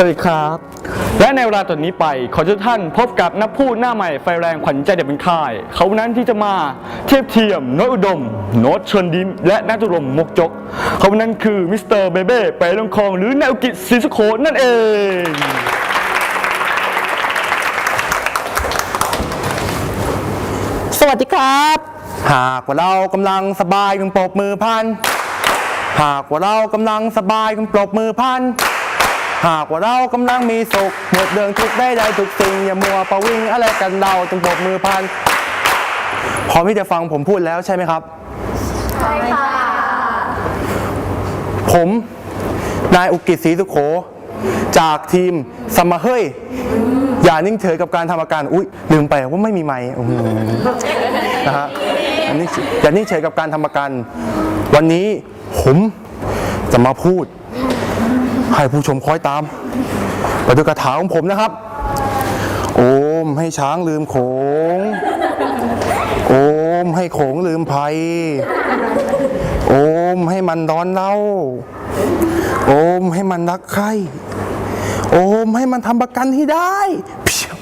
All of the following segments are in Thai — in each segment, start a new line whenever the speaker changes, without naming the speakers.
สวัสดีครับ และในเวลาต่อนนี้ไป ขอทุกท่านพบกับนักพูดหน้าใหม่ไฟแรงขวัญใจเด็กเป็นค่าย เขานั้นที่จะมาเทียบเทียมโน้ตอุดม โน้ตเชิญดิม และนักตุรมมกจก เขานั้นคือมิสเตอร์เบเบ้ไปลงคลองหรือแนวกิจศรีสุโขนั่นเอง
สวัสดีครับ หากว่าเรากำลังสบายกันปรบมือพัน หากว่าเรากำลังสบายกันปรบมือพัน หากว่าเรากำลังมีสุขหมดเรื่องทุกข์ได้ได้ทุกสิ่งอย่ามัวประวิงอะไรกันเราจงปรบมือพันพร้อมที่จะฟังผมพูดแล้วใช่ไหมครับ ใช่ค่ะ ผมนายอุกิจศรีสุโข จากทีมสมมาเฮ้ย อย่านิ่งเฉยกับการทำอาการ อุ๊ยลืมไปว่าไม่มีไมค์อื้อหือนะฮะอันนี้อย่านิ่งเฉยกับการทำอาการ วันนี้ผมจะมาพูด ให้ผู้ชมคอยตาม ไปดูกระถาของผมนะครับ โอมให้ช้างลืมโขง โอมให้โขงลืมภัย โอมให้มันร้อนเล่า โอมให้มันรักใคร โอมให้มันทำประกันให้ได้เพียว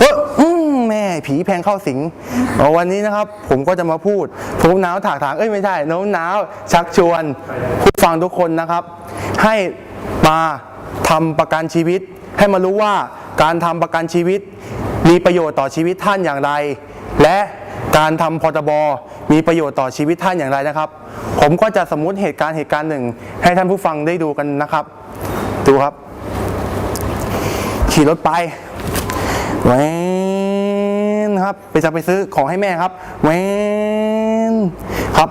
เอออืมแม่ ผีแพงเข้าสิงเอาวันนี้นะครับผมก็จะมาพูดผมหนาวถากถางเอ้ยไม่ใช่โน้มหนาวชักชวนผู้ฟังทุกคนนะครับ ให้มาทำประกันชีวิต ให้มารู้ว่าการทำประกันชีวิต มีประโยชน์ต่อชีวิตท่านอย่างไร และการทำพรบมีประโยชน์ต่อชีวิตท่านอย่างไรนะครับ ผมก็จะสมมุติเหตุการณ์เหตุการณ์หนึ่ง ให้ท่านผู้ฟังได้ดูกันนะครับ ดูครับ ขี่รถไปแว นครับ ไปจะไปซื้อของให้แม่ครับแวนครับ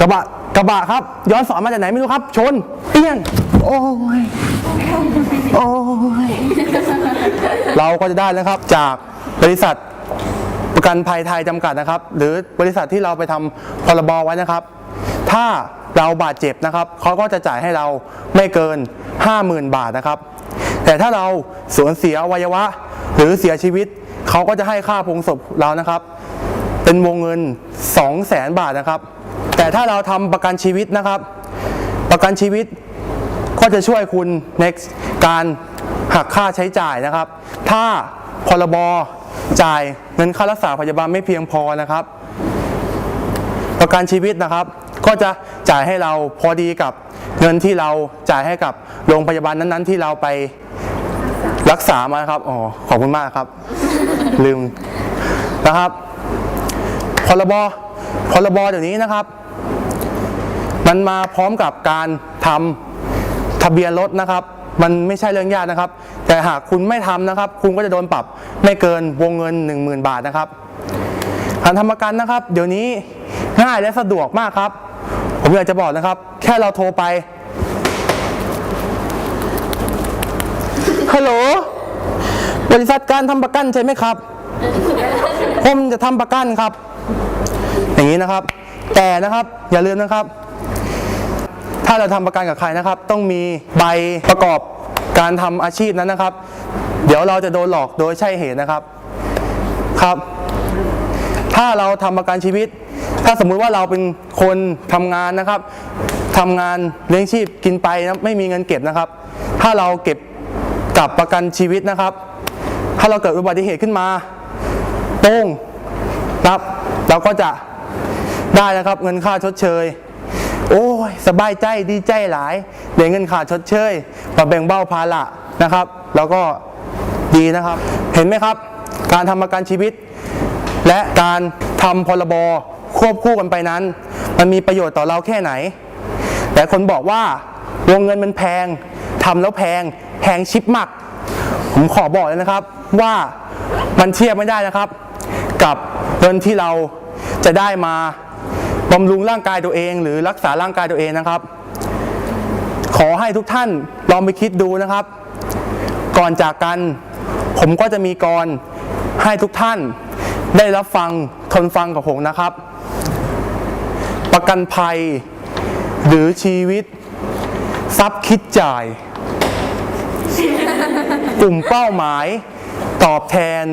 กระบะกระบะครับ ย้อนสอนมาจากไหนไม่รู้ครับ ชนเปี้ยง โอ้ยโอ้ยเราก็จะได้นะครับ จากบริษัทประกันภัยไทยจำกัดนะครับ หรือบริษัทที่เราไปทำพรบไว้นะครับ ถ้าเราบาดเจ็บนะครับเขาก็จะจ่ายให้เราไม่เกิน 50,000 บาทนะครับ แต่ถ้าเราสูญเสียอวัยวะ หรือเสียชีวิต เขาก็จะให้ค่าพงศพเรานะครับ เป็นวงเงิน 2 0 0แสนบาทนะครับ แต่ถ้าเราทำประกันชีวิตนะครับ ประกันชีวิตก็จะช่วยคุณในการหักค่าใช้จ่ายนะครับ ถ้าพรบจ่ายเงินค่ารักษาพยาบาลไม่เพียงพอนะครับ ประกันชีวิตนะครับ ก็จะจ่ายให้เราพอดีกับเงินที่เราจ่ายให้กับโรงพยาบาลนั้นๆ ที่เราไป รักษามาครับอ๋อขอบคุณมากครับ ลืมนะครับพรบพรบเดี๋ยวนี้นะครับ มันมาพร้อมกับการทำทะเบียนรถนะครับ มันไม่ใช่เรื่องยากนะครับ แต่หากคุณไม่ทำนะครับ คุณก็จะโดนปรับไม่เกินวงเงิน 10,000 บาทนะครับการทำประกันนะครับ เดี๋ยวนี้ง่ายและสะดวกมากครับ ผมอยากจะบอกนะครับ แค่เราโทรไป ฮัลโหล บริษัทการทำประกันใช่ไหมครับ ผมจะทำประกันครับ อย่างนี้นะครับ แต่นะครับอย่าลืมนะครับ ถ้าเราทำประกันกับใครนะครับ ต้องมีใบประกอบการทำอาชีพนั้นนะครับ เดี๋ยวเราจะโดนหลอกโดยใช่เหตุนะครับครับ ถ้าเราทำประกันชีวิต ถ้าสมมุติว่าเราเป็นคนทำงานนะครับทำงานเลี้ยงชีพกินไปนะไม่มีเงินเก็บนะครับ ถ้าเราเก็บ กับประกันชีวิตนะครับ ถ้าเราเกิดอุบัติเหตุขึ้นมาโป้งครับเราก็จะได้นะครับเงินค่าชดเชย โอ้ยสบายใจดีใจหลายเดี๋ยเงินขาชดเชยมาแบ่งเบ้าภาระนะครับ แล้วก็ดีนะครับ เห็นไหมครับ การทำประกันชีวิต และการทำพรบควบคู่กันไปนั้น มันมีประโยชน์ต่อเราแค่ไหน แต่คนบอกว่าวงเงินมันแพงทำแล้วแพง แพงชิปมากผมขอบอกเลยนะครับว่ามันเทียบไม่ได้นะครับ กับเงินที่เราจะได้มาบำรุงร่างกายตัวเอง หรือรักษาร่างกายตัวเองนะครับ ขอให้ทุกท่านลองไปคิดดูนะครับ ก่อนจากกัน ผมก็จะมีกรให้ทุกท่านได้รับฟังทนฟังกับผมนะครับ ประกันภัย หรือชีวิต ทรัพย์คิดจ่าย กลุ่มเป้าหมาย ตอบแทน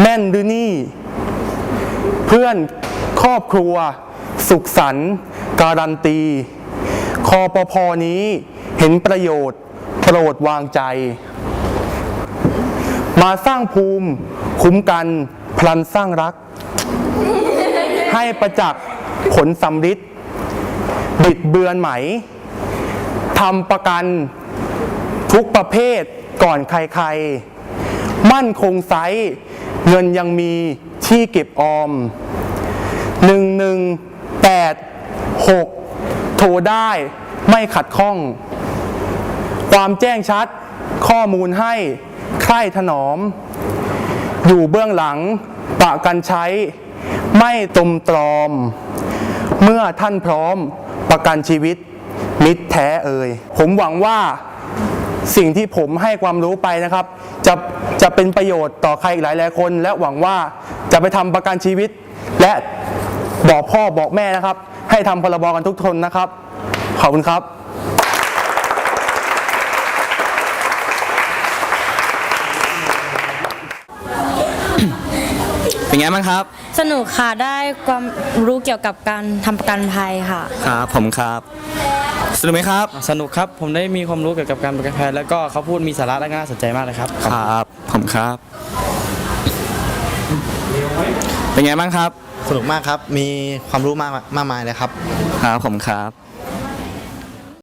แม่นหรือนี่ เพื่อนครอบครัว สุขสันต์การันตี คอปพอนี้เห็นประโยชน์ โปรดวางใจ มาสร้างภูมิ คุ้มกัน พลันสร้างรัก ให้ประจักษ์ผลสำริดบิดเบือนไหมทำประกันทุกประเภท ก่อนใครๆ มั่นคงไซเงินยังมีที่เก็บออม 1186 โทรได้ไม่ขัดข้อง ความแจ้งชัดข้อมูลให้ใคร่ถนอม อยู่เบื้องหลังประกันใช้ ไม่ตมตรอม เมื่อท่านพร้อมประกันชีวิต มิตรแท้เอ่ยผมหวังว่า สิ่งที่ผมให้ความรู้ไปนะครับ จะจะเป็นประโยชน์ต่อใครอีกหลายหลายๆคน และหวังว่าจะไปทำประกันชีวิต และบอกพ่อบอกแม่นะครับ ให้ทำพรบกันทุกคนนะครับ ขอบคุณครับ
เป็นไงบ้างครับ
สนุกค่ะ ได้ความรู้เกี่ยวกับการทำประกันภัยค่ะ
ครับ ผมครับ สนุกไหมครับ
สนุกครับ ผมได้มีความรู้เกี่ยวกับการประกันภัยแล้วก็เขาพูดมีสาระและก็น่าสนใจมากเลยครับ
ครับผมครับ เป็นไงบ้างครับ
สนุกมากครับ มีความรู้มากมากมายเลยครับ
ครับผมครับ